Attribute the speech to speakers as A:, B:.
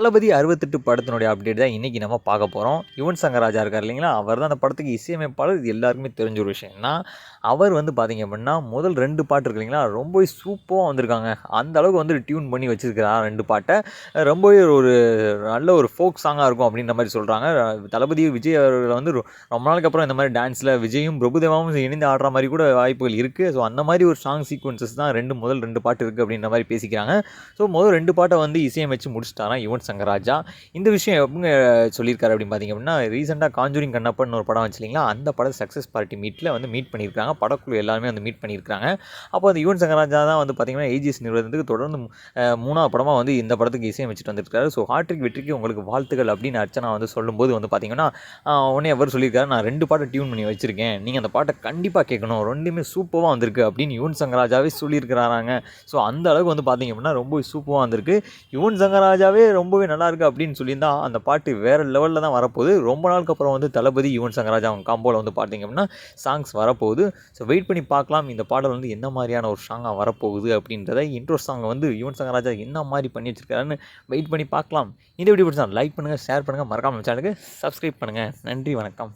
A: தளபதி அறுபத்தெட்டு படத்தினுடைய அப்டேட் தான் இன்றைக்கி நம்ம பார்க்க போகிறோம் யுவன் சங்கர் ராஜா இருக்கார் இல்லைங்களா? அவர் தான் அந்த படத்துக்கு இசையமைப்பாளர். இது எல்லாருக்குமே தெரிஞ்ச ஒரு விஷயம்னா அவர் வந்து பார்த்திங்க அப்படின்னா முதல் ரெண்டு பாட்டு இருக்கு இல்லைங்களா ரொம்பவே சூப்பராக வந்திருக்காங்க. அந்த அளவுக்கு வந்து டியூன் பண்ணி வச்சிருக்கிறார் ரெண்டு பாட்டை. ரொம்பவே ஒரு நல்ல ஒரு ஃபோக் சாங்காக இருக்கும் அப்படின்ற மாதிரி சொல்கிறாங்க தளபதி விஜய் அவர்கள் வந்து ரொ- ரொம்ப நாளுக்கு அப்புறம் இந்த மாதிரி டான்ஸில் விஜயும் பிரபுதேவாவும் இணைந்து ஆடுற மாதிரி கூட வாய்ப்புகள் இருக்குது ஸோ அந்த மாதிரி ஒரு சாங் சீக்வன்சஸ் தான் ரெண்டு முதல் ரெண்டு பாட்டு இருக்குது அப்படின்ற மாதிரி பேசிக்கிறாங்க. ஸோ முதல் ரெண்டு பாட்டை வந்து இசையமைச்சு முடிச்சிட்டாராம் யுவன் சங்கர் ராஜா இந்த விஷயம் எப்படிங்க சொல்லியிருக்காரு அப்படின்னு பார்த்தீங்க அப்படின்னா ரீசெண்டாக காஞ்சூரிங் கண்ணப்பன் ஒரு படம் வச்சு இல்லைங்களா அந்த படம் சக்ஸஸ் பார்ட்டி மீட்டில் வந்து மீட் பண்ணியிருக்காங்க. படக்குழு எல்லாருமே வந்து மீட் பண்ணியிருக்காங்க. அப்போ அந்த யுவன் சங்கர் ராஜா தான் வந்து பார்த்தீங்கன்னா ஏஜிஎஸ் நிறுவனத்துக்கு தொடர்ந்து மூணாவது படமாக வந்து இந்த படத்துக்கு இசையமைச்சிட்டு வந்திருக்காரு. ஸோ ஹாட்ரிக் வெற்றிக்கு உங்களுக்கு வாழ்த்துக்கள் அப்படின்னு அர்ச்சனா வந்து சொல்லும்போது வந்து பார்த்தீங்கன்னா உடனே அவர் சொல்லியிருக்காரு நான் ரெண்டு பாட்டை டியூன் பண்ணி வச்சிருக்கேன். நீங்கள் அந்த பாட்டை கண்டிப்பாக கேட்கணும். ரெண்டுமே சூப்பராக வந்திருக்கு அப்படின்னு யுவன் சங்கர் ராஜாவே சொல்லியிருக்கிறாராங்க. ஸோ அந்த அளவுக்கு வந்து பார்த்தீங்க அப்படின்னா ரொம்ப சூப்பராக வந்திருக்கு. யுவன் சங்கர் ராஜாவே ரொம்பவே நல்லாயிருக்கு அப்படின்னு சொல்லியிருந்தா அந்த பாட்டு வேறு லெவலில் தான் வரப்போகுது. ரொம்ப நாளுக்கு அப்புறம் வந்து தளபதி யுவன் சங்கராஜ் அவங்க காம்போவில் வந்து பார்த்தீங்க அப்படின்னா சாங்ஸ் வரப்போகுது. ஸோ வெயிட் பண்ணி பார்க்கலாம் இந்த பாடல் வந்து என்ன மாதிரியான ஒரு சாங்காக வரப்போகுது அப்படின்றத இன்ட்ரோ சாங் வந்து யுவன் சங்கர் ராஜா என்ன மாதிரி பண்ணி வச்சிருக்காருன்னு வெயிட் பண்ணி பார்க்கலாம். இந்த வீடியோ பிடிச்சா லைக் பண்ணுங்கள் ஷேர் பண்ணுங்கள் மறக்காமல் சேனலுக்கு சப்ஸ்கிரைப் பண்ணுங்கள் நன்றி வணக்கம்.